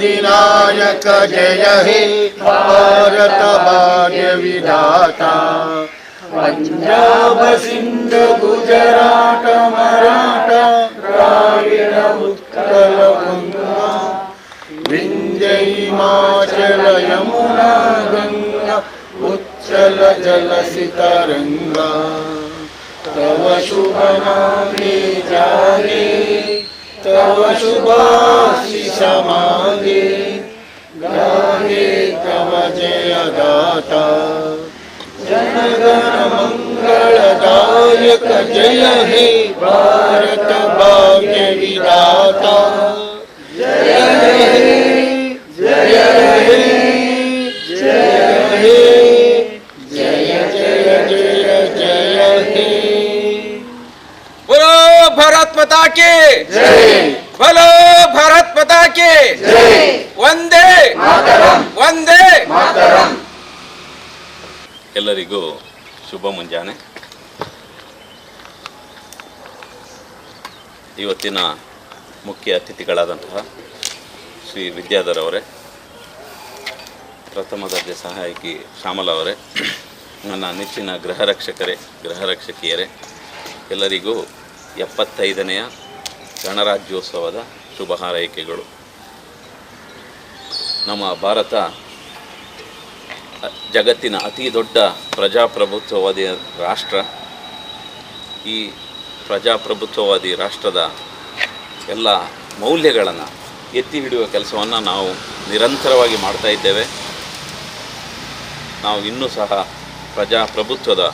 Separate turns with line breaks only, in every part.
जनगणमनहदिनायक जय हे। भारत भाग्य विधाता। पंजाब सिंध गुजरात मराठा द्राविड उत्कल गंगा। विंध्य हिमाचल यमुना गंगा, उच्चल जलसि तरंगा तव शुभ नामे जागे। तव शुभाशिष मागे गाहे तव जय गाता जनगण मंगलदायक जय हे भारत
ಎಲ್ಲರಿಗೂ ಶುಭ ಮುಂಜಾನೆ. ಇವತ್ತಿನ ಮುಖ್ಯ ಅತಿಥಿಗಳಾದಂತಹ ಶ್ರೀ ವಿದ್ಯಾಧರ್ ಅವರೇ, ಪ್ರಥಮ ದರ್ಜೆ ಸಹಾಯಕಿ ಶ್ಯಾಮಲ ಅವರೇ, ನನ್ನ ನೆಚ್ಚಿನ ಗೃಹ ರಕ್ಷಕರೇ, ಗೃಹ ರಕ್ಷಕಿಯರೇ, ಎಲ್ಲರಿಗೂ ಎಪ್ಪತ್ತೈದನೆಯ ಗಣರಾಜ್ಯೋತ್ಸವದ ಶುಭ ಹಾರೈಕೆಗಳು. ನಮ್ಮ ಭಾರತ ಜಗತ್ತಿನ ಅತಿ ದೊಡ್ಡ ಪ್ರಜಾಪ್ರಭುತ್ವವಾದಿ ರಾಷ್ಟ್ರ. ಈ ಪ್ರಜಾಪ್ರಭುತ್ವವಾದಿ ರಾಷ್ಟ್ರದ ಎಲ್ಲ ಮೌಲ್ಯಗಳನ್ನು ಎತ್ತಿ ಹಿಡಿಯುವ ಕೆಲಸವನ್ನು ನಾವು ನಿರಂತರವಾಗಿ ಮಾಡ್ತಾ ಇದ್ದೇವೆ. ನಾವು ಇನ್ನೂ ಸಹ ಪ್ರಜಾಪ್ರಭುತ್ವದ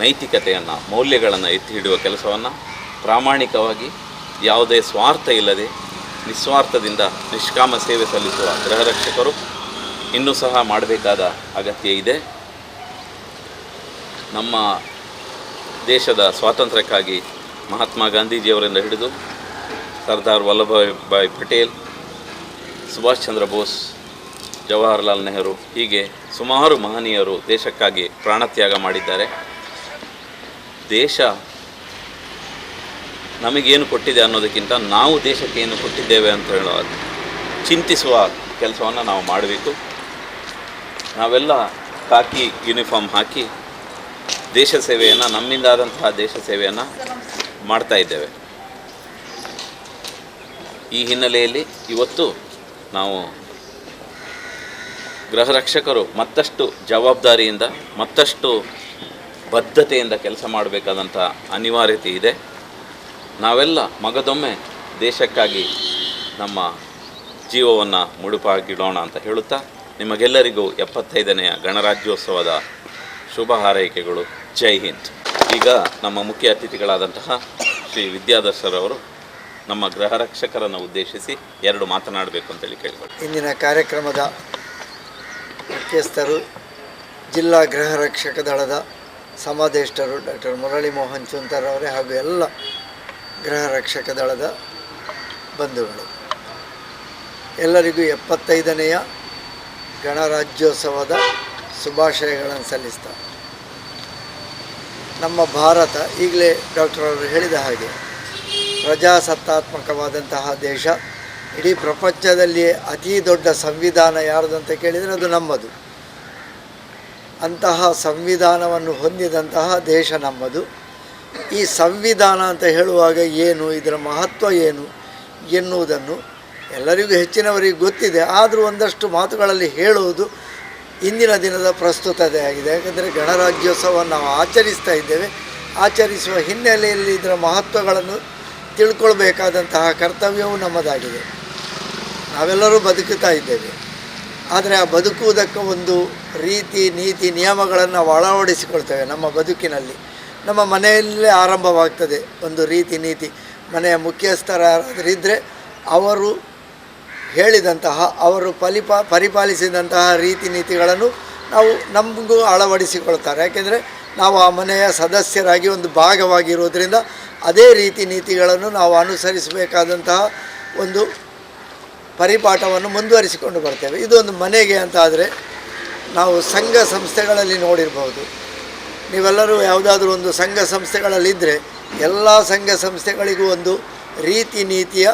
ನೈತಿಕತೆಯನ್ನು, ಮೌಲ್ಯಗಳನ್ನು ಎತ್ತಿ ಹಿಡಿಯುವ ಕೆಲಸವನ್ನು ಪ್ರಾಮಾಣಿಕವಾಗಿ ಯಾವುದೇ ಸ್ವಾರ್ಥ ಇಲ್ಲದೆ ನಿಸ್ವಾರ್ಥದಿಂದ ನಿಷ್ಕಾಮ ಸೇವೆ ಸಲ್ಲಿಸುವ ಗೃಹ ರಕ್ಷಕರು ಇನ್ನೂ ಸಹ ಮಾಡಬೇಕಾದ ಅಗತ್ಯ ಇದೆ. ನಮ್ಮ ದೇಶದ ಸ್ವಾತಂತ್ರ್ಯಕ್ಕಾಗಿ ಮಹಾತ್ಮ ಗಾಂಧೀಜಿಯವರಿಂದ ಹಿಡಿದು ಸರ್ದಾರ್ ವಲ್ಲಭಾಯ್ ಭಾಯ್ ಪಟೇಲ್, ಸುಭಾಷ್ ಚಂದ್ರ ಬೋಸ್, ಜವಾಹರ್ಲಾಲ್ ನೆಹರು ಹೀಗೆ ಸುಮಾರು ಮಹನೀಯರು ದೇಶಕ್ಕಾಗಿ ಪ್ರಾಣತ್ಯಾಗ ಮಾಡಿದ್ದಾರೆ. ದೇಶ ನಮಗೇನು ಕೊಟ್ಟಿದೆ ಅನ್ನೋದಕ್ಕಿಂತ ನಾವು ದೇಶಕ್ಕೆ ಏನು ಕೊಟ್ಟಿದ್ದೇವೆ ಅಂತ ಹೇಳೋ ಚಿಂತಿಸುವ ಕೆಲಸವನ್ನು ನಾವು ಮಾಡಬೇಕು. ನಾವೆಲ್ಲ ಕಾಕಿ ಯೂನಿಫಾರ್ಮ್ ಹಾಕಿ ದೇಶ ಸೇವೆಯನ್ನು ನಮ್ಮಿಂದಾದಂತಹ ದೇಶ ಸೇವೆಯನ್ನು ಮಾಡ್ತಾ ಇದ್ದೇವೆ. ಈ ಹಿನ್ನೆಲೆಯಲ್ಲಿ ಇವತ್ತು ನಾವು ಗೃಹರಕ್ಷಕರು ಮತ್ತಷ್ಟು ಜವಾಬ್ದಾರಿಯಿಂದ, ಮತ್ತಷ್ಟು ಬದ್ಧತೆಯಿಂದ ಕೆಲಸ ಮಾಡಬೇಕಾದಂಥ ಅನಿವಾರ್ಯತೆ ಇದೆ. ನಾವೆಲ್ಲ ಮಗದೊಮ್ಮೆ ದೇಶಕ್ಕಾಗಿ ನಮ್ಮ ಜೀವವನ್ನು ಮುಡುಪಾಗಿಡೋಣ ಅಂತ ಹೇಳುತ್ತಾ ನಿಮಗೆಲ್ಲರಿಗೂ ಎಪ್ಪತ್ತೈದನೆಯ ಗಣರಾಜ್ಯೋತ್ಸವದ ಶುಭ ಹಾರೈಕೆಗಳು. ಜೈ ಹಿಂದ್. ಈಗ ನಮ್ಮ ಮುಖ್ಯ ಅತಿಥಿಗಳಾದಂತಹ ಶ್ರೀ ವಿದ್ಯಾದರ್ಶರವರು ನಮ್ಮ ಗೃಹ ರಕ್ಷಕರನ್ನು ಉದ್ದೇಶಿಸಿ ಎರಡು ಮಾತನಾಡಬೇಕು ಅಂತೇಳಿ ಕೇಳಿಕೊಳ್ಳಿ
ಇಂದಿನ ಕಾರ್ಯಕ್ರಮದ ಮುಖ್ಯಸ್ಥರು ಜಿಲ್ಲಾ ಗೃಹ ರಕ್ಷಕ ದಳದ ಸಮಾದೇಷ್ಟರು ಡಾಕ್ಟರ್ ಮುರಳಿ ಮೋಹನ್ ಚುಂತರ್ ಅವರೇ ಹಾಗೂ ಎಲ್ಲ ಗೃಹ ರಕ್ಷಕ ದಳದ ಬಂಧುಗಳು. ಎಲ್ಲರಿಗೂ ಎಪ್ಪತ್ತೈದನೆಯ ಗಣರಾಜ್ಯೋತ್ಸವದ ಶುಭಾಶಯಗಳನ್ನು ಸಲ್ಲಿಸ್ತಾ ನಮ್ಮ ಭಾರತ ಈಗಲೇ ಡಾಕ್ಟರ್ ಅವರು ಹೇಳಿದ ಹಾಗೆ ಪ್ರಜಾಸತ್ತಾತ್ಮಕವಾದಂತಹ ದೇಶ. ಇಡೀ ಪ್ರಪಂಚದಲ್ಲಿಯೇ ಅತಿ ದೊಡ್ಡ ಸಂವಿಧಾನ ಯಾರ್ದು ಅಂತ ಕೇಳಿದರೆ ಅದು ನಮ್ಮದು. ಅಂತಹ ಸಂವಿಧಾನವನ್ನು ಹೊಂದಿದಂತಹ ದೇಶ ನಮ್ಮದು. ಈ ಸಂವಿಧಾನ ಅಂತ ಹೇಳುವಾಗ ಏನು, ಇದರ ಮಹತ್ವ ಏನು ಎನ್ನುವುದನ್ನು ಎಲ್ಲರಿಗೂ ಹೆಚ್ಚಿನವರಿಗೆ ಗೊತ್ತಿದೆ, ಆದರೂ ಒಂದಷ್ಟು ಮಾತುಗಳಲ್ಲಿ ಹೇಳುವುದು ಇಂದಿನ ದಿನದ ಪ್ರಸ್ತುತತೆ ಆಗಿದೆ. ಯಾಕಂದರೆ ಗಣರಾಜ್ಯೋತ್ಸವವನ್ನು ನಾವು ಆಚರಿಸ್ತಾ ಇದ್ದೇವೆ. ಆಚರಿಸುವ ಹಿನ್ನೆಲೆಯಲ್ಲಿ ಇದರ ಮಹತ್ವಗಳನ್ನು ತಿಳ್ಕೊಳ್ಬೇಕಾದಂತಹ ಕರ್ತವ್ಯವೂ ನಮ್ಮದಾಗಿದೆ. ನಾವೆಲ್ಲರೂ ಬದುಕುತ್ತಾ ಇದ್ದೇವೆ. ಆದರೆ ಆ ಬದುಕುವುದಕ್ಕೆ ಒಂದು ರೀತಿ, ನೀತಿ, ನಿಯಮಗಳನ್ನು ಅಳವಡಿಸಿಕೊಳ್ತೇವೆ ನಮ್ಮ ಬದುಕಿನಲ್ಲಿ. ನಮ್ಮ ಮನೆಯಲ್ಲೇ ಆರಂಭವಾಗ್ತದೆ ಒಂದು ರೀತಿ, ನೀತಿ. ಮನೆಯ ಮುಖ್ಯಸ್ಥರ ಯಾರಾದರಿದ್ದರೆ ಅವರು ಹೇಳಿದಂತಹ, ಅವರು ಪಲಿಪಾ ಪರಿಪಾಲಿಸಿದಂತಹ ರೀತಿ ನೀತಿಗಳನ್ನು ನಾವು ನಮಗೂ ಅಳವಡಿಸಿಕೊಳ್ತಾರೆ. ಯಾಕೆಂದರೆ ನಾವು ಆ ಮನೆಯ ಸದಸ್ಯರಾಗಿ ಒಂದು ಭಾಗವಾಗಿರುವುದರಿಂದ ಅದೇ ರೀತಿ ನೀತಿಗಳನ್ನು ನಾವು ಅನುಸರಿಸಬೇಕಾದಂತಹ ಒಂದು ಪರಿಪಾಠವನ್ನು ಮುಂದುವರಿಸಿಕೊಂಡು ಬರ್ತೇವೆ. ಇದೊಂದು ಮನೆಗೆ ಅಂತ ಆದರೆ ನಾವು ಸಂಘ ಸಂಸ್ಥೆಗಳಲ್ಲಿ ನೋಡಿರ್ಬೋದು. ನೀವೆಲ್ಲರೂ ಯಾವುದಾದ್ರೂ ಒಂದು ಸಂಘ ಸಂಸ್ಥೆಗಳಲ್ಲಿದ್ದರೆ ಎಲ್ಲ ಸಂಘ ಸಂಸ್ಥೆಗಳಿಗೂ ಒಂದು ರೀತಿ ನೀತಿಯ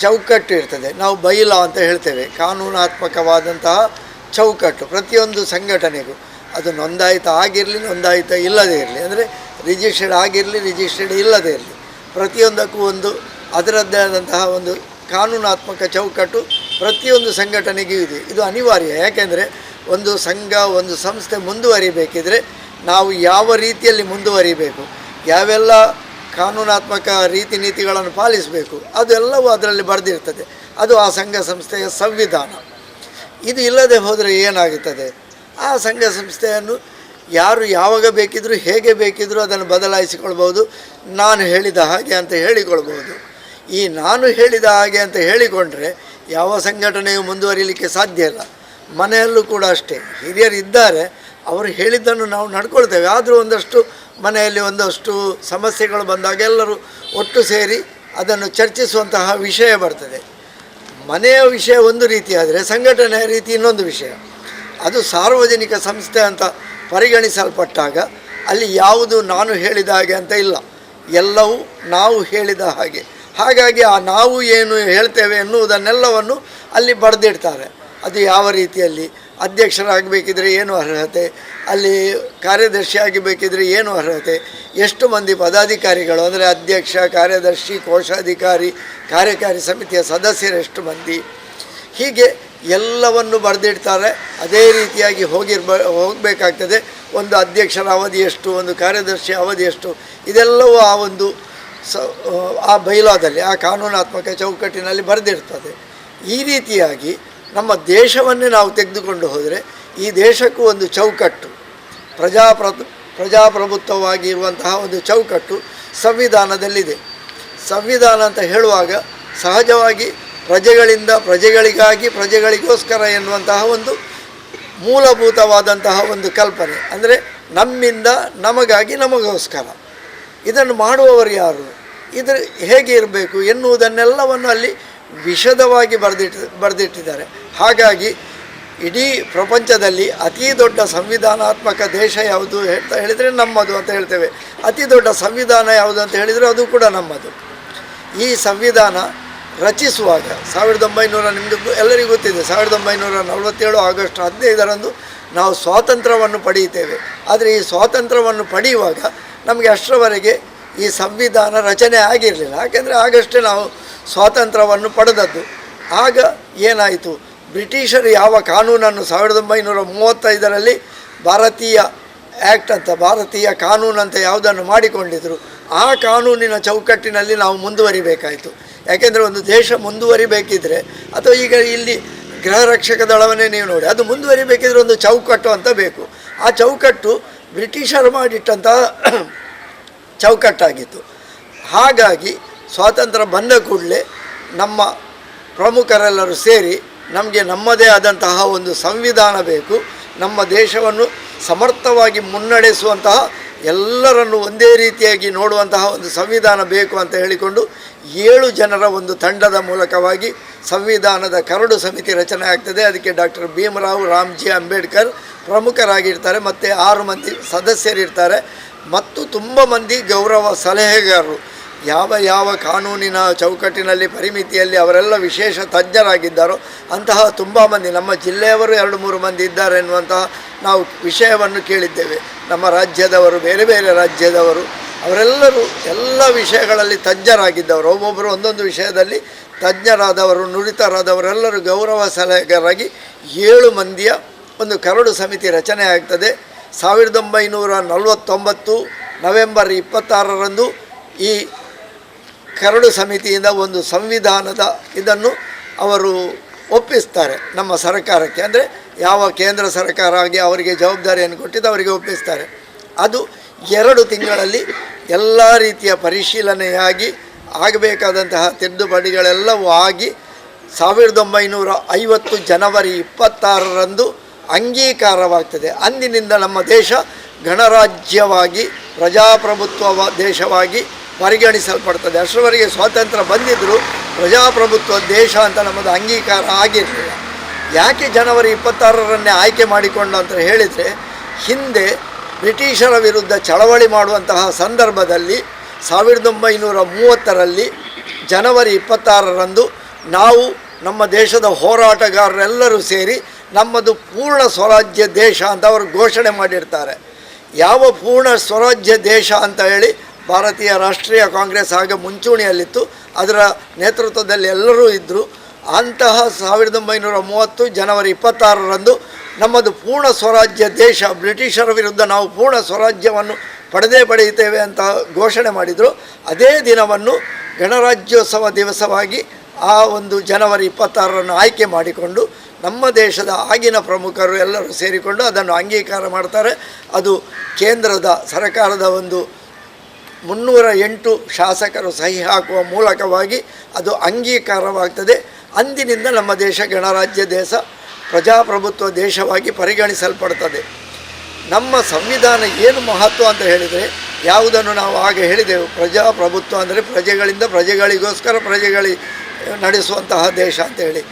ಚೌಕಟ್ಟು ಇರ್ತದೆ. ನಾವು ಬೈಲ ಅಂತ ಹೇಳ್ತೇವೆ. ಕಾನೂನಾತ್ಮಕವಾದಂತಹ ಚೌಕಟ್ಟು ಪ್ರತಿಯೊಂದು ಸಂಘಟನೆಗೂ. ಅದು ನೋಂದಾಯಿತ ಆಗಿರಲಿ, ನೋಂದಾಯಿತ ಇಲ್ಲದೇ ಇರಲಿ. ಅಂದರೆ ರಿಜಿಸ್ಟರ್ಡ್ ಆಗಿರಲಿ ರಿಜಿಸ್ಟರ್ಡ್ ಇಲ್ಲದೇ ಇರಲಿ. ಪ್ರತಿಯೊಂದಕ್ಕೂ ಒಂದು ಅದರದ್ದೇ ಆದಂತಹ ಒಂದು ಕಾನೂನಾತ್ಮಕ ಚೌಕಟ್ಟು ಪ್ರತಿಯೊಂದು ಸಂಘಟನೆಗೂ ಇದೆ. ಇದು ಅನಿವಾರ್ಯ. ಯಾಕೆಂದರೆ ಒಂದು ಸಂಘ, ಒಂದು ಸಂಸ್ಥೆ ಮುಂದುವರಿಬೇಕಿದ್ರೆ ನಾವು ಯಾವ ರೀತಿಯಲ್ಲಿ ಮುಂದುವರಿಬೇಕು? ಯಾವೆಲ್ಲ ಕಾನೂನಾತ್ಮಕ ರೀತಿ ನೀತಿಗಳನ್ನು ಪಾಲಿಸಬೇಕು. ಅದೆಲ್ಲವೂ ಅದರಲ್ಲಿ ಬರೆದಿರ್ತದೆ. ಅದು ಆ ಸಂಘ ಸಂಸ್ಥೆಯ ಸಂವಿಧಾನ. ಇದು ಇಲ್ಲದೆ ಹೋದರೆ ಏನಾಗುತ್ತದೆ? ಆ ಸಂಘ ಸಂಸ್ಥೆಯನ್ನು ಯಾರು ಯಾವಾಗ ಬೇಕಿದ್ದರೂ ಹೇಗೆ ಬೇಕಿದ್ದರೂ ಅದನ್ನು ಬದಲಾಯಿಸಿಕೊಳ್ಬೋದು ನಾನು ಹೇಳಿದ ಹಾಗೆ ಅಂತ ಹೇಳಿಕೊಳ್ಬೋದು ಈ ನಾನು ಹೇಳಿದ ಹಾಗೆ ಅಂತ ಹೇಳಿಕೊಂಡ್ರೆ ಯಾವ ಸಂಘಟನೆಯು ಮುಂದುವರಿಲಿಕ್ಕೆ ಸಾಧ್ಯ ಇಲ್ಲ. ಮನೆಯಲ್ಲೂ ಕೂಡ ಅಷ್ಟೇ. ಹಿರಿಯರು ಇದ್ದಾರೆ ಅವರು ಹೇಳಿದ್ದನ್ನು ನಾವು ನಡ್ಕೊಳ್ತೇವೆ. ಆದರೂ ಒಂದಷ್ಟು ಮನೆಯಲ್ಲಿ ಒಂದಷ್ಟು ಸಮಸ್ಯೆಗಳು ಬಂದಾಗ ಎಲ್ಲರೂ ಒಟ್ಟು ಸೇರಿ ಅದನ್ನು ಚರ್ಚಿಸುವಂತಹ ವಿಷಯ ಬರ್ತದೆ. ಮನೆಯ ವಿಷಯ ಒಂದು ರೀತಿ ಆದರೆ ಸಂಘಟನೆಯ ರೀತಿ ಇನ್ನೊಂದು ವಿಷಯ. ಅದು ಸಾರ್ವಜನಿಕ ಸಂಸ್ಥೆ ಅಂತ ಪರಿಗಣಿಸಲ್ಪಟ್ಟಾಗ ಅಲ್ಲಿ ಯಾವುದು ನಾನು ಹೇಳಿದ ಹಾಗೆ ಅಂತ ಇಲ್ಲ. ಎಲ್ಲವೂ ನಾವು ಹೇಳಿದ ಹಾಗೆ. ಹಾಗಾಗಿ ಆ ನಾವು ಏನು ಹೇಳ್ತೇವೆ ಎನ್ನುವುದನ್ನೆಲ್ಲವನ್ನು ಅಲ್ಲಿ ಬರೆದಿಡ್ತಾರೆ. ಅದು ಯಾವ ರೀತಿಯಲ್ಲಿ ಅಧ್ಯಕ್ಷರಾಗಬೇಕಿದ್ರೆ ಏನು ಅರ್ಹತೆ? ಅಲ್ಲಿ ಕಾರ್ಯದರ್ಶಿ ಆಗಬೇಕಿದ್ರೆ ಏನು ಅರ್ಹತೆ? ಎಷ್ಟು ಮಂದಿ ಪದಾಧಿಕಾರಿಗಳು? ಅಂದರೆ ಅಧ್ಯಕ್ಷ, ಕಾರ್ಯದರ್ಶಿ, ಕೋಶಾಧಿಕಾರಿ, ಕಾರ್ಯಕಾರಿ ಸಮಿತಿಯ ಸದಸ್ಯರು ಎಷ್ಟು ಮಂದಿ? ಹೀಗೆ ಎಲ್ಲವನ್ನು ಬರೆದಿಡ್ತಾರೆ. ಅದೇ ರೀತಿಯಾಗಿ ಹೋಗಿರ್ಬ, ಹೋಗಬೇಕಾಗ್ತದೆ. ಒಂದು ಅಧ್ಯಕ್ಷರ ಅವಧಿ ಎಷ್ಟು? ಒಂದು ಕಾರ್ಯದರ್ಶಿ ಅವಧಿ ಎಷ್ಟು? ಇದೆಲ್ಲವೂ ಆ ಒಂದು ಸ, ಆ ಬೈಲಾದಲ್ಲಿ, ಆ ಕಾನೂನಾತ್ಮಕ ಚೌಕಟ್ಟಿನಲ್ಲಿ ಬರೆದಿರ್ತದೆ. ಈ ರೀತಿಯಾಗಿ ನಮ್ಮ ದೇಶವನ್ನೇ ನಾವು ತೆಗೆದುಕೊಂಡು ಹೋದರೆ ಈ ದೇಶಕ್ಕೂ ಒಂದು ಚೌಕಟ್ಟು. ಪ್ರಜಾಪ್ರ ಪ್ರಜಾಪ್ರಭುತ್ವವಾಗಿ ಇರುವಂತಹ ಒಂದು ಚೌಕಟ್ಟು ಸಂವಿಧಾನದಲ್ಲಿದೆ. ಸಂವಿಧಾನ ಅಂತ ಹೇಳುವಾಗ ಸಹಜವಾಗಿ ಪ್ರಜೆಗಳಿಂದ ಪ್ರಜೆಗಳಿಗಾಗಿ ಪ್ರಜೆಗಳಿಗೋಸ್ಕರ ಎನ್ನುವಂತಹ ಒಂದು ಮೂಲಭೂತವಾದಂತಹ ಒಂದು ಕಲ್ಪನೆ. ಅಂದರೆ ನಮ್ಮಿಂದ ನಮಗಾಗಿ ನಮಗೋಸ್ಕರ. ಇದನ್ನು ಮಾಡುವವರು ಯಾರು? ಇದ್ರ ಹೇಗೆ ಇರಬೇಕು ಎನ್ನುವುದನ್ನೆಲ್ಲವನ್ನು ಅಲ್ಲಿ ವಿಶದವಾಗಿ ಬರೆದಿಟ್ಟು ಬರೆದಿಟ್ಟಿದ್ದಾರೆ. ಹಾಗಾಗಿ ಇಡೀ ಪ್ರಪಂಚದಲ್ಲಿ ಅತಿ ದೊಡ್ಡ ಸಂವಿಧಾನಾತ್ಮಕ ದೇಶ ಯಾವುದು ಹೇಳ್ತಾ ಹೇಳಿದರೆ ನಮ್ಮದು ಅಂತ ಹೇಳ್ತೇವೆ. ಅತಿ ದೊಡ್ಡ ಸಂವಿಧಾನ ಯಾವುದು ಅಂತ ಹೇಳಿದರೆ ಅದು ಕೂಡ ನಮ್ಮದು. ಈ ಸಂವಿಧಾನ ರಚಿಸುವಾಗ ಸಾವಿರದ ಒಂಬೈನೂರ ನಿಮ್ಮದು ಎಲ್ಲರಿಗೂ ಗೊತ್ತಿದೆ, ಸಾವಿರದ ಒಂಬೈನೂರ ನಲವತ್ತೇಳು ಆಗಸ್ಟ್ ಹದಿನೈದರಂದು ನಾವು ಸ್ವಾತಂತ್ರ್ಯವನ್ನು ಪಡೆಯುತ್ತೇವೆ. ಆದರೆ ಈ ಸ್ವಾತಂತ್ರ್ಯವನ್ನು ಪಡೆಯುವಾಗ ನಮಗೆ ಅಷ್ಟರವರೆಗೆ ಈ ಸಂವಿಧಾನ ರಚನೆ ಆಗಿರಲಿಲ್ಲ. ಯಾಕೆಂದರೆ ಆಗಷ್ಟೇ ನಾವು ಸ್ವಾತಂತ್ರ್ಯವನ್ನು ಪಡೆದದ್ದು. ಆಗ ಏನಾಯಿತು? ಬ್ರಿಟಿಷರು ಯಾವ ಕಾನೂನನ್ನು ಸಾವಿರದ ಒಂಬೈನೂರ ಮೂವತ್ತೈದರಲ್ಲಿ ಭಾರತೀಯ ಆ್ಯಕ್ಟ್ ಅಂತ, ಭಾರತೀಯ ಕಾನೂನು ಅಂತ ಯಾವುದನ್ನು ಮಾಡಿಕೊಂಡಿದ್ದರು ಆ ಕಾನೂನಿನ ಚೌಕಟ್ಟಿನಲ್ಲಿ ನಾವು ಮುಂದುವರಿಬೇಕಾಯಿತು. ಯಾಕೆಂದರೆ ಒಂದು ದೇಶ ಮುಂದುವರಿಬೇಕಿದ್ರೆ, ಅಥವಾ ಈಗ ಇಲ್ಲಿ ಗೃಹ ರಕ್ಷಕ ದಳವನ್ನೇ ನೀವು ನೋಡಿ, ಅದು ಮುಂದುವರಿಬೇಕಿದ್ರೆ ಒಂದು ಚೌಕಟ್ಟು ಅಂತ ಬೇಕು. ಆ ಚೌಕಟ್ಟು ಬ್ರಿಟಿಷರು ಮಾಡಿಟ್ಟಂತಹ ಚೌಕಟ್ಟಾಗಿತ್ತು. ಹಾಗಾಗಿ ಸ್ವಾತಂತ್ರ್ಯ ಬಂದ ಕೂಡಲೇ ನಮ್ಮ ಪ್ರಮುಖರೆಲ್ಲರೂ ಸೇರಿ ನಮಗೆ ನಮ್ಮದೇ ಆದಂತಹ ಒಂದು ಸಂವಿಧಾನ ಬೇಕು. ನಮ್ಮ ದೇಶವನ್ನು ಸಮರ್ಥವಾಗಿ ಮುನ್ನಡೆಸುವಂತಹ ಎಲ್ಲರನ್ನು ಒಂದೇ ರೀತಿಯಾಗಿ ನೋಡುವಂತಹ ಒಂದು ಸಂವಿಧಾನ ಬೇಕು ಅಂತ ಹೇಳಿಕೊಂಡು ಏಳು ಜನರ ಒಂದು ತಂಡದ ಮೂಲಕವಾಗಿ ಸಂವಿಧಾನದ ಕರಡು ಸಮಿತಿ ರಚನೆ ಆಗ್ತದೆ. ಅದಕ್ಕೆ ಡಾಕ್ಟರ್ ಭೀಮರಾವ್ ರಾಮ್ಜಿ ಅಂಬೇಡ್ಕರ್ ಪ್ರಮುಖರಾಗಿರ್ತಾರೆ. ಮತ್ತು ಆರು ಮಂದಿ ಸದಸ್ಯರಿರ್ತಾರೆ. ಮತ್ತು ತುಂಬ ಮಂದಿ ಗೌರವ ಸಲಹೆಗಾರರು. ಯಾವ ಯಾವ ಕಾನೂನಿನ ಚೌಕಟ್ಟಿನಲ್ಲಿ ಪರಿಮಿತಿಯಲ್ಲಿ ಅವರೆಲ್ಲ ವಿಶೇಷ ತಜ್ಞರಾಗಿದ್ದಾರೋ ಅಂತಹ ತುಂಬ ಮಂದಿ, ನಮ್ಮ ಜಿಲ್ಲೆಯವರು ಎರಡು ಮೂರು ಮಂದಿ ಇದ್ದಾರೆ ಎನ್ನುವಂತಹ ನಾವು ವಿಷಯವನ್ನು ಕೇಳಿದ್ದೇವೆ. ನಮ್ಮ ರಾಜ್ಯದವರು, ಬೇರೆ ಬೇರೆ ರಾಜ್ಯದವರು, ಅವರೆಲ್ಲರೂ ಎಲ್ಲ ವಿಷಯಗಳಲ್ಲಿ ತಜ್ಞರಾಗಿದ್ದವರು. ಒಬ್ಬೊಬ್ಬರು ಒಂದೊಂದು ವಿಷಯದಲ್ಲಿ ತಜ್ಞರಾದವರು ನುರಿತರಾದವರೆಲ್ಲರೂ ಗೌರವ ಸಲಹೆಗಾರರಾಗಿ ಏಳು ಮಂದಿಯ ಒಂದು ಕರಡು ಸಮಿತಿ ರಚನೆ ಆಗ್ತದೆ. ಸಾವಿರದ ಒಂಬೈನೂರ ನಲವತ್ತೊಂಬತ್ತು ನವೆಂಬರ್ ಇಪ್ಪತ್ತಾರರಂದು ಈ ಕರಡು ಸಮಿತಿಯಿಂದ ಒಂದು ಸಂವಿಧಾನದ ಇದನ್ನು ಅವರು ಒಪ್ಪಿಸ್ತಾರೆ ನಮ್ಮ ಸರ್ಕಾರಕ್ಕೆ. ಅಂದರೆ ಯಾವ ಕೇಂದ್ರ ಸರ್ಕಾರ ಆಗಿ ಅವರಿಗೆ ಜವಾಬ್ದಾರಿಯನ್ನು ಕೊಟ್ಟಿದ್ದು ಅವರಿಗೆ ಒಪ್ಪಿಸ್ತಾರೆ. ಅದು ಎರಡು ತಿಂಗಳಲ್ಲಿ ಎಲ್ಲ ರೀತಿಯ ಪರಿಶೀಲನೆಯಾಗಿ ಆಗಬೇಕಾದಂತಹ ತಿದ್ದುಪಡಿಗಳೆಲ್ಲವೂ ಆಗಿ ಸಾವಿರದ ಒಂಬೈನೂರ ಐವತ್ತು ಜನವರಿ ಇಪ್ಪತ್ತಾರರಂದು ಅಂಗೀಕಾರವಾಗ್ತದೆ. ಅಂದಿನಿಂದ ನಮ್ಮ ದೇಶ ಗಣರಾಜ್ಯವಾಗಿ, ಪ್ರಜಾಪ್ರಭುತ್ವ ದೇಶವಾಗಿ ಪರಿಗಣಿಸಲ್ಪಡ್ತದೆ. ಅಷ್ಟರವರೆಗೆ ಸ್ವಾತಂತ್ರ್ಯ ಬಂದಿದ್ದರೂ ಪ್ರಜಾಪ್ರಭುತ್ವ ದೇಶ ಅಂತ ನಮ್ಮದು ಅಂಗೀಕಾರ ಆಗಿರಲಿಲ್ಲ. ಯಾಕೆ ಜನವರಿ ಇಪ್ಪತ್ತಾರರನ್ನೇ ಆಯ್ಕೆ ಮಾಡಿಕೊಂಡು ಅಂತ ಹೇಳಿದರೆ, ಹಿಂದೆ ಬ್ರಿಟಿಷರ ವಿರುದ್ಧ ಚಳವಳಿ ಮಾಡುವಂತಹ ಸಂದರ್ಭದಲ್ಲಿ ಸಾವಿರದ ಒಂಬೈನೂರ ಮೂವತ್ತರಲ್ಲಿ ಜನವರಿ ಇಪ್ಪತ್ತಾರರಂದು ನಾವು ನಮ್ಮ ದೇಶದ ಹೋರಾಟಗಾರರೆಲ್ಲರೂ ಸೇರಿ ನಮ್ಮದು ಪೂರ್ಣ ಸ್ವರಾಜ್ಯ ದೇಶ ಅಂತ ಅವರು ಘೋಷಣೆ ಮಾಡಿರ್ತಾರೆ. ಯಾವ ಪೂರ್ಣ ಸ್ವರಾಜ್ಯ ದೇಶ ಅಂತ ಹೇಳಿ ಭಾರತೀಯ ರಾಷ್ಟ್ರೀಯ ಕಾಂಗ್ರೆಸ್ ಹಾಗೆ ಮುಂಚೂಣಿಯಲ್ಲಿತ್ತು. ಅದರ ನೇತೃತ್ವದಲ್ಲಿ ಎಲ್ಲರೂ ಇದ್ದರು ಅಂತಹ ಸಾವಿರದ ಒಂಬೈನೂರ ಮೂವತ್ತು ಜನವರಿ ಇಪ್ಪತ್ತಾರರಂದು ನಮ್ಮದು ಪೂರ್ಣ ಸ್ವರಾಜ್ಯ ದೇಶ, ಬ್ರಿಟಿಷರ ವಿರುದ್ಧ ನಾವು ಪೂರ್ಣ ಸ್ವರಾಜ್ಯವನ್ನು ಪಡೆದೇ ಪಡೆಯುತ್ತೇವೆ ಅಂತ ಘೋಷಣೆ ಮಾಡಿದರು. ಅದೇ ದಿನವನ್ನು ಗಣರಾಜ್ಯೋತ್ಸವ ದಿವಸವಾಗಿ ಆ ಒಂದು ಜನವರಿ ಇಪ್ಪತ್ತಾರರನ್ನು ಆಯ್ಕೆ ಮಾಡಿಕೊಂಡು ನಮ್ಮ ದೇಶದ ಆಗಿನ ಪ್ರಮುಖರು ಎಲ್ಲರೂ ಸೇರಿಕೊಂಡು ಅದನ್ನು ಅಂಗೀಕಾರ ಮಾಡ್ತಾರೆ. ಅದು ಕೇಂದ್ರದ, ಸರ್ಕಾರದ ಒಂದು ಮುನ್ನೂರ ಎಂಟು ಶಾಸಕರು ಸಹಿ ಹಾಕುವ ಮೂಲಕವಾಗಿ ಅದು ಅಂಗೀಕಾರವಾಗ್ತದೆ. ಅಂದಿನಿಂದ ನಮ್ಮ ದೇಶ ಗಣರಾಜ್ಯ ದೇಶ, ಪ್ರಜಾಪ್ರಭುತ್ವ ದೇಶವಾಗಿ ಪರಿಗಣಿಸಲ್ಪಡ್ತದೆ. ನಮ್ಮ ಸಂವಿಧಾನ ಏನು ಮಹತ್ವ ಅಂತ ಹೇಳಿದರೆ, ಯಾವುದನ್ನು ನಾವು ಆಗ ಹೇಳಿದೆವು? ಪ್ರಜಾಪ್ರಭುತ್ವ ಅಂದರೆ ಪ್ರಜೆಗಳಿಂದ ಪ್ರಜೆಗಳಿಗೋಸ್ಕರ ಪ್ರಜೆಗಳಿ ನಡೆಸುವಂತಹ ದೇಶ ಅಂತ ಹೇಳಿ.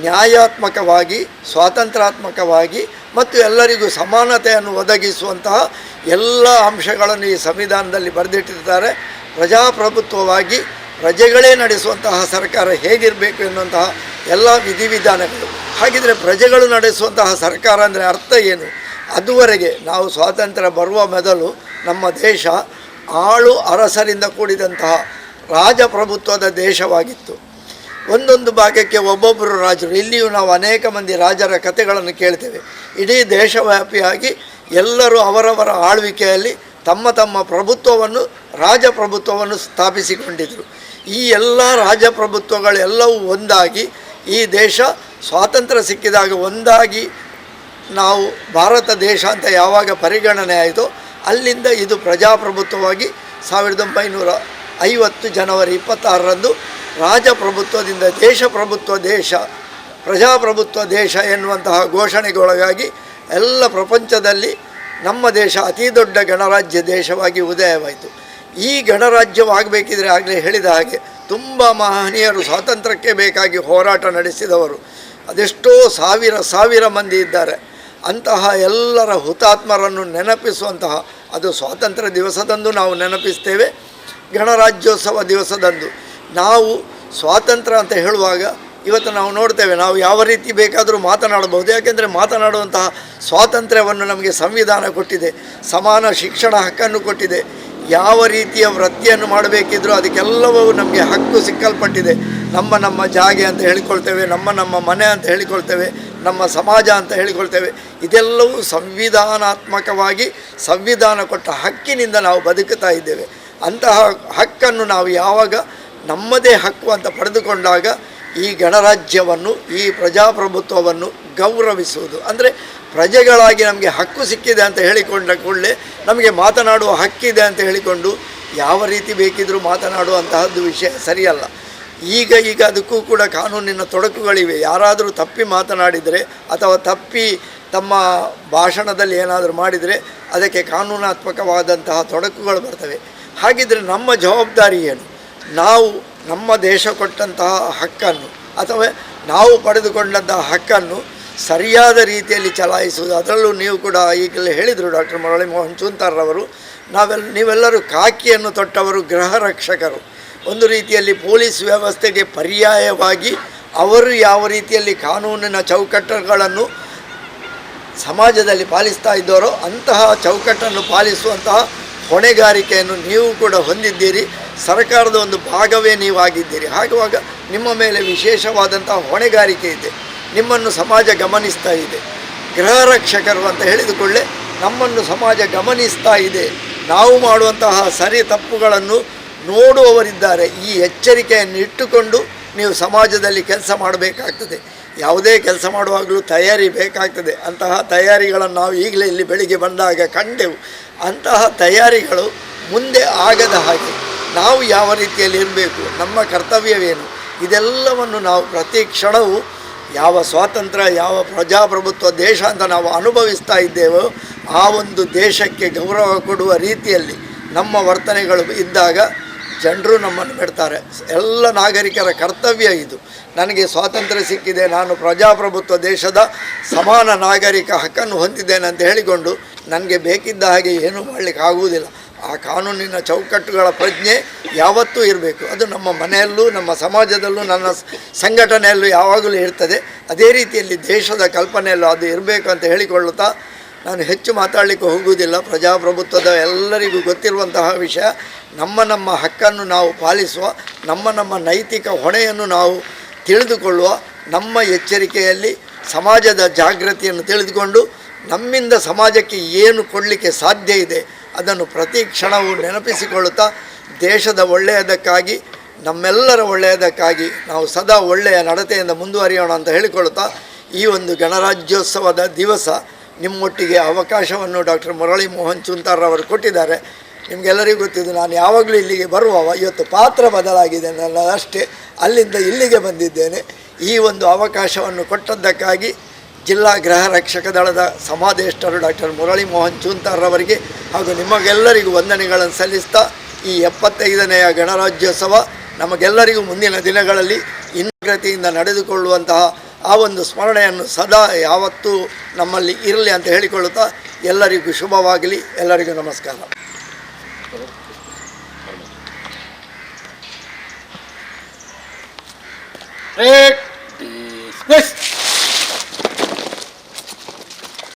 ನ್ಯಾಯಾತ್ಮಕವಾಗಿ, ಸ್ವಾತಂತ್ರ್ಯಾತ್ಮಕವಾಗಿ ಮತ್ತು ಎಲ್ಲರಿಗೂ ಸಮಾನತೆಯನ್ನು ಒದಗಿಸುವಂತಹ ಎಲ್ಲ ಅಂಶಗಳನ್ನು ಈ ಸಂವಿಧಾನದಲ್ಲಿ ಬರೆದಿಟ್ಟಿರ್ತಾರೆ ಪ್ರಜಾಪ್ರಭುತ್ವವಾಗಿ ಪ್ರಜೆಗಳೇ ನಡೆಸುವಂತಹ ಸರ್ಕಾರ ಹೇಗಿರಬೇಕು ಎನ್ನುವಂತಹ ಎಲ್ಲ ವಿಧಿವಿಧಾನಗಳು. ಹಾಗಿದ್ರೆ ಪ್ರಜೆಗಳು ನಡೆಸುವಂತಹ ಸರ್ಕಾರ ಅಂದರೆ ಅರ್ಥ ಏನು? ಅದುವರೆಗೆ ನಾವು ಸ್ವಾತಂತ್ರ್ಯ ಬರುವ ಮೊದಲು ನಮ್ಮ ದೇಶ ಆಳು ಅರಸರಿಂದ ಕೂಡಿದಂತಹ ರಾಜಪ್ರಭುತ್ವದ ದೇಶವಾಗಿತ್ತು. ಒಂದೊಂದು ಭಾಗಕ್ಕೆ ಒಬ್ಬೊಬ್ಬರು ರಾಜರು. ಇಲ್ಲಿಯೂ ನಾವು ಅನೇಕ ಮಂದಿ ರಾಜರ ಕಥೆಗಳನ್ನು ಕೇಳ್ತೇವೆ. ಇಡೀ ದೇಶವ್ಯಾಪಿಯಾಗಿ ಎಲ್ಲರೂ ಅವರವರ ಆಳ್ವಿಕೆಯಲ್ಲಿ ತಮ್ಮ ತಮ್ಮ ಪ್ರಭುತ್ವವನ್ನು, ರಾಜಪ್ರಭುತ್ವವನ್ನು ಸ್ಥಾಪಿಸಿಕೊಂಡಿದ್ದರು ಈ ಎಲ್ಲ ರಾಜಪ್ರಭುತ್ವಗಳೆಲ್ಲವೂ ಒಂದಾಗಿ, ಈ ದೇಶ ಸ್ವಾತಂತ್ರ್ಯ ಸಿಕ್ಕಿದಾಗ ಒಂದಾಗಿ ನಾವು ಭಾರತ ದೇಶ ಅಂತ ಯಾವಾಗ ಪರಿಗಣನೆ ಆಯಿತೋ, ಅಲ್ಲಿಂದ ಇದು ಪ್ರಜಾಪ್ರಭುತ್ವವಾಗಿ ಸಾವಿರದ ಒಂಬೈನೂರ ಐವತ್ತು ಜನವರಿ ಇಪ್ಪತ್ತಾರರಂದು ರಾಜಪ್ರಭುತ್ವದಿಂದ ದೇಶಪ್ರಭುತ್ವ ದೇಶ, ಪ್ರಜಾಪ್ರಭುತ್ವ ದೇಶ ಎನ್ನುವಂತಹ ಘೋಷಣೆಗೊಳಗಾಗಿ ಎಲ್ಲ ಪ್ರಪಂಚದಲ್ಲಿ ನಮ್ಮ ದೇಶ ಅತಿ ದೊಡ್ಡ ಗಣರಾಜ್ಯ ದೇಶವಾಗಿ ಉದಯವಾಯಿತು. ಈ ಗಣರಾಜ್ಯವಾಗಬೇಕಿದ್ರೆ ಆಗಲೇ ಹೇಳಿದ ಹಾಗೆ ತುಂಬ ಮಹನೀಯರು ಸ್ವಾತಂತ್ರ್ಯಕ್ಕೆ ಬೇಕಾಗಿ ಹೋರಾಟ ನಡೆಸಿದವರು. ಅದೆಷ್ಟೋ ಸಾವಿರ ಸಾವಿರ ಮಂದಿ ಇದ್ದಾರೆ. ಅಂತಹ ಎಲ್ಲರ ಹುತಾತ್ಮರನ್ನು ನೆನಪಿಸುವಂತಹ ಅದು ಸ್ವಾತಂತ್ರ್ಯ ದಿವಸದಂದು ನಾವು ನೆನಪಿಸ್ತೇವೆ. ಗಣರಾಜ್ಯೋತ್ಸವ ದಿವಸದಂದು. ನಾವು ಸ್ವಾತಂತ್ರ್ಯ ಅಂತ ಹೇಳುವಾಗ ಇವತ್ತು ನಾವು ನೋಡ್ತೇವೆ, ನಾವು ಯಾವ ರೀತಿ ಬೇಕಾದರೂ ಮಾತನಾಡಬಹುದು. ಯಾಕೆಂದರೆ ಮಾತನಾಡುವಂತಹ ಸ್ವಾತಂತ್ರ್ಯವನ್ನು ನಮಗೆ ಸಂವಿಧಾನ ಕೊಟ್ಟಿದೆ, ಸಮಾನ ಶಿಕ್ಷಣ ಹಕ್ಕನ್ನು ಕೊಟ್ಟಿದೆ. ಯಾವ ರೀತಿಯ ವೃತ್ತಿಯನ್ನು ಮಾಡಬೇಕಿದ್ರೂ ಅದಕ್ಕೆಲ್ಲವೂ ನಮಗೆ ಹಕ್ಕು ಸಿಕ್ಕಲ್ಪಟ್ಟಿದೆ. ನಮ್ಮ ನಮ್ಮ ಜಾಗೆ ಅಂತ ಹೇಳಿಕೊಳ್ತೇವೆ, ನಮ್ಮ ನಮ್ಮ ಮನೆ ಅಂತ ಹೇಳಿಕೊಳ್ತೇವೆ, ನಮ್ಮ ಸಮಾಜ ಅಂತ ಹೇಳಿಕೊಳ್ತೇವೆ. ಇದೆಲ್ಲವೂ ಸಂವಿಧಾನಾತ್ಮಕವಾಗಿ ಸಂವಿಧಾನ ಕೊಟ್ಟ ಹಕ್ಕಿನಿಂದ ನಾವು ಬದುಕುತ್ತಾ ಇದ್ದೇವೆ. ಅಂತಹ ಹಕ್ಕನ್ನು ನಾವು ಯಾವಾಗ ನಮ್ಮದೇ ಹಕ್ಕು ಅಂತ ಪಡೆದುಕೊಂಡಾಗ ಈ ಗಣರಾಜ್ಯವನ್ನು, ಈ ಪ್ರಜಾಪ್ರಭುತ್ವವನ್ನು ಗೌರವಿಸುವುದು. ಅಂದರೆ ಪ್ರಜೆಗಳಾಗಿ ನಮಗೆ ಹಕ್ಕು ಸಿಕ್ಕಿದೆ ಅಂತ ಹೇಳಿಕೊಂಡ ಕೂಡಲೇ ನಮಗೆ ಮಾತನಾಡುವ ಹಕ್ಕಿದೆ ಅಂತ ಹೇಳಿಕೊಂಡು ಯಾವ ರೀತಿ ಬೇಕಿದ್ದರೂ ಮಾತನಾಡುವಂತಹದ್ದು ವಿಷಯ ಸರಿಯಲ್ಲ. ಈಗ ಈಗ ಅದಕ್ಕೂ ಕೂಡ ಕಾನೂನಿನ ತೊಡಕುಗಳಿವೆ. ಯಾರಾದರೂ ತಪ್ಪಿ ಮಾತನಾಡಿದರೆ ಅಥವಾ ತಪ್ಪಿ ತಮ್ಮ ಭಾಷಣದಲ್ಲಿ ಏನಾದರೂ ಮಾಡಿದರೆ ಅದಕ್ಕೆ ಕಾನೂನಾತ್ಮಕವಾದಂತಹ ತೊಡಕುಗಳು ಬರ್ತವೆ. ಹಾಗಿದ್ದರೆ ನಮ್ಮ ಜವಾಬ್ದಾರಿ ಏನು? ನಾವು ನಮ್ಮ ದೇಶ ಕೊಟ್ಟಂತಹ ಹಕ್ಕನ್ನು ಅಥವಾ ನಾವು ಪಡೆದುಕೊಂಡಂತಹ ಹಕ್ಕನ್ನು ಸರಿಯಾದ ರೀತಿಯಲ್ಲಿ ಚಲಾಯಿಸುವುದು, ಅದರಲ್ಲೂ ನೀವು ಕೂಡ ಈಗಲೇ ಹೇಳಿದರು ಡಾಕ್ಟರ್ ಮುರಳಿ ಮೋಹನ್ ಚೂಂತಾರ್ರವರು ನಾವೆಲ್ಲ ನೀವೆಲ್ಲರೂ ಕಾಕಿಯನ್ನು ತೊಟ್ಟವರು ಗೃಹ ರಕ್ಷಕರು ಒಂದು ರೀತಿಯಲ್ಲಿ ಪೊಲೀಸ್ ವ್ಯವಸ್ಥೆಗೆ ಪರ್ಯಾಯವಾಗಿ ಅವರು ಯಾವ ರೀತಿಯಲ್ಲಿ ಕಾನೂನಿನ ಚೌಕಟ್ಟುಗಳನ್ನು ಸಮಾಜದಲ್ಲಿ ಪಾಲಿಸ್ತಾ ಇದ್ದವರೋ ಅಂತಹ ಚೌಕಟ್ಟನ್ನು ಪಾಲಿಸುವಂತಹ ಹೊಣೆಗಾರಿಕೆಯನ್ನು ನೀವು ಕೂಡ ಹೊಂದಿದ್ದೀರಿ. ಸರ್ಕಾರದ ಒಂದು ಭಾಗವೇ ನೀವು ಆಗಿದ್ದೀರಿ ಹಾಗುವಾಗ ನಿಮ್ಮ ಮೇಲೆ ವಿಶೇಷವಾದಂತಹ ಹೊಣೆಗಾರಿಕೆ ಇದೆ. ನಿಮ್ಮನ್ನು ಸಮಾಜ ಗಮನಿಸ್ತಾ ಇದೆ. ಗೃಹ ರಕ್ಷಕರು ಅಂತ ಹೇಳಿದುಕೊಳ್ಳೆ ನಮ್ಮನ್ನು ಸಮಾಜ ಗಮನಿಸ್ತಾ ಇದೆ. ನಾವು ಮಾಡುವಂತಹ ಸರಿ ತಪ್ಪುಗಳನ್ನು ನೋಡುವವರಿದ್ದಾರೆ. ಈ ಎಚ್ಚರಿಕೆಯನ್ನು ಇಟ್ಟುಕೊಂಡು ನೀವು ಸಮಾಜದಲ್ಲಿ ಕೆಲಸ ಮಾಡಬೇಕಾಗ್ತದೆ. ಯಾವುದೇ ಕೆಲಸ ಮಾಡುವಾಗಲೂ ತಯಾರಿ ಬೇಕಾಗ್ತದೆ. ಅಂತಹ ತಯಾರಿಗಳನ್ನು ನಾವು ಈಗಲೇ ಇಲ್ಲಿ ಬೆಳಿಗ್ಗೆ ಬಂದಾಗ ಕಂಡೆವು. ಅಂತಹ ತಯಾರಿಗಳು ಮುಂದೆ ಆಗದ ಹಾಗೆ ನಾವು ಯಾವ ರೀತಿಯಲ್ಲಿ ಇರಬೇಕು, ನಮ್ಮ ಕರ್ತವ್ಯವೇನು, ಇದೆಲ್ಲವನ್ನು ನಾವು ಪ್ರತಿ ಕ್ಷಣವೂ ಯಾವ ಸ್ವಾತಂತ್ರ್ಯ, ಯಾವ ಪ್ರಜಾಪ್ರಭುತ್ವ ದೇಶ ಅಂತ ನಾವು ಅನುಭವಿಸ್ತಾ ಇದ್ದೇವೋ, ಆ ಒಂದು ದೇಶಕ್ಕೆ ಗೌರವ ಕೊಡುವ ರೀತಿಯಲ್ಲಿ ನಮ್ಮ ವರ್ತನೆಗಳು ಇದ್ದಾಗ ಜನರು ನಮ್ಮನ್ನು ಬಿಡ್ತಾರೆ. ಎಲ್ಲ ನಾಗರಿಕರ ಕರ್ತವ್ಯ ಇದು. ನನಗೆ ಸ್ವಾತಂತ್ರ್ಯ ಸಿಕ್ಕಿದೆ, ನಾನು ಪ್ರಜಾಪ್ರಭುತ್ವ ದೇಶದ ಸಮಾನ ನಾಗರಿಕ ಹಕ್ಕನ್ನು ಹೊಂದಿದ್ದೇನೆ ಅಂತ ಹೇಳಿಕೊಂಡು ನನಗೆ ಬೇಕಿದ್ದ ಹಾಗೆ ಏನೂ ಮಾಡಲಿಕ್ಕೆ ಆಗುವುದಿಲ್ಲ. ಆ ಕಾನೂನಿನ ಚೌಕಟ್ಟುಗಳ ಪ್ರಜ್ಞೆ ಯಾವತ್ತೂ ಇರಬೇಕು. ಅದು ನಮ್ಮ ಮನೆಯಲ್ಲೂ, ನಮ್ಮ ಸಮಾಜದಲ್ಲೂ, ನನ್ನ ಸಂಘಟನೆಯಲ್ಲೂ ಯಾವಾಗಲೂ ಇರ್ತದೆ. ಅದೇ ರೀತಿಯಲ್ಲಿ ದೇಶದ ಕಲ್ಪನೆಯಲ್ಲೂ ಅದು ಇರಬೇಕು ಅಂತ ಹೇಳಿಕೊಳ್ಳುತ್ತಾ ನಾನು ಹೆಚ್ಚು ಮಾತಾಡಲಿಕ್ಕೆ ಹೋಗುವುದಿಲ್ಲ. ಪ್ರಜಾಪ್ರಭುತ್ವದ ಎಲ್ಲರಿಗೂ ಗೊತ್ತಿರುವಂತಹ ವಿಷಯ, ನಮ್ಮ ನಮ್ಮ ಹಕ್ಕನ್ನು ನಾವು ಪಾಲಿಸುವ, ನಮ್ಮ ನಮ್ಮ ನೈತಿಕ ಹೊಣೆಯನ್ನು ನಾವು ತಿಳಿದುಕೊಳ್ಳುವ, ನಮ್ಮ ಎಚ್ಚರಿಕೆಯಲ್ಲಿ ಸಮಾಜದ ಜಾಗೃತಿಯನ್ನು ತಿಳಿದುಕೊಂಡು ನಮ್ಮಿಂದ ಸಮಾಜಕ್ಕೆ ಏನು ಕೊಡಲಿಕ್ಕೆ ಸಾಧ್ಯ ಇದೆ ಅದನ್ನು ಪ್ರತಿ ಕ್ಷಣವೂ ನೆನಪಿಸಿಕೊಳ್ಳುತ್ತಾ ದೇಶದ ಒಳ್ಳೆಯದಕ್ಕಾಗಿ, ನಮ್ಮೆಲ್ಲರ ಒಳ್ಳೆಯದಕ್ಕಾಗಿ ನಾವು ಸದಾ ಒಳ್ಳೆಯ ನಡತೆಯಿಂದ ಮುಂದುವರಿಯೋಣ ಅಂತ ಹೇಳಿಕೊಳ್ಳುತ್ತಾ ಈ ಒಂದು ಗಣರಾಜ್ಯೋತ್ಸವದ ದಿವಸ ನಿಮ್ಮೊಟ್ಟಿಗೆ ಅವಕಾಶವನ್ನು ಡಾಕ್ಟರ್ ಮುರಳಿ ಮೋಹನ್ ಚುಂತಾರ್ ಅವರು ಕೊಟ್ಟಿದ್ದಾರೆ. ನಿಮಗೆಲ್ಲರಿಗೂ ಗೊತ್ತಿದ್ದು ನಾನು ಯಾವಾಗಲೂ ಇಲ್ಲಿಗೆ ಬರುವವ, ಇವತ್ತು ಪಾತ್ರ ಬದಲಾಗಿದೆ ನನ್ನ ಅಷ್ಟೇ ಅಲ್ಲಿಂದ ಇಲ್ಲಿಗೆ ಬಂದಿದ್ದೇನೆ. ಈ ಒಂದು ಅವಕಾಶವನ್ನು ಕೊಟ್ಟದ್ದಕ್ಕಾಗಿ ಜಿಲ್ಲಾ ಗೃಹ ರಕ್ಷಕ ದಳದ ಸಮಾದೇಷ್ಟರು ಡಾಕ್ಟರ್ ಮುರಳಿ ಮೋಹನ್ ಚೂಂತಾರ್ರವರಿಗೆ ಹಾಗೂ ನಿಮಗೆಲ್ಲರಿಗೂ ವಂದನೆಗಳನ್ನು ಸಲ್ಲಿಸ್ತಾ ಈ ಎಪ್ಪತ್ತೈದನೆಯ ಗಣರಾಜ್ಯೋತ್ಸವ ನಮಗೆಲ್ಲರಿಗೂ ಮುಂದಿನ ದಿನಗಳಲ್ಲಿ ಇನ್ನಗ್ರತೆಯಿಂದ ನಡೆದುಕೊಳ್ಳುವಂತಹ ಆ ಒಂದು ಸ್ಮರಣೆಯನ್ನು ಸದಾ ಯಾವತ್ತೂ ನಮ್ಮಲ್ಲಿ ಇರಲಿ ಅಂತ ಹೇಳಿಕೊಳ್ಳುತ್ತಾ ಎಲ್ಲರಿಗೂ ಶುಭವಾಗಲಿ. ಎಲ್ಲರಿಗೂ ನಮಸ್ಕಾರ.
ರೇಟ್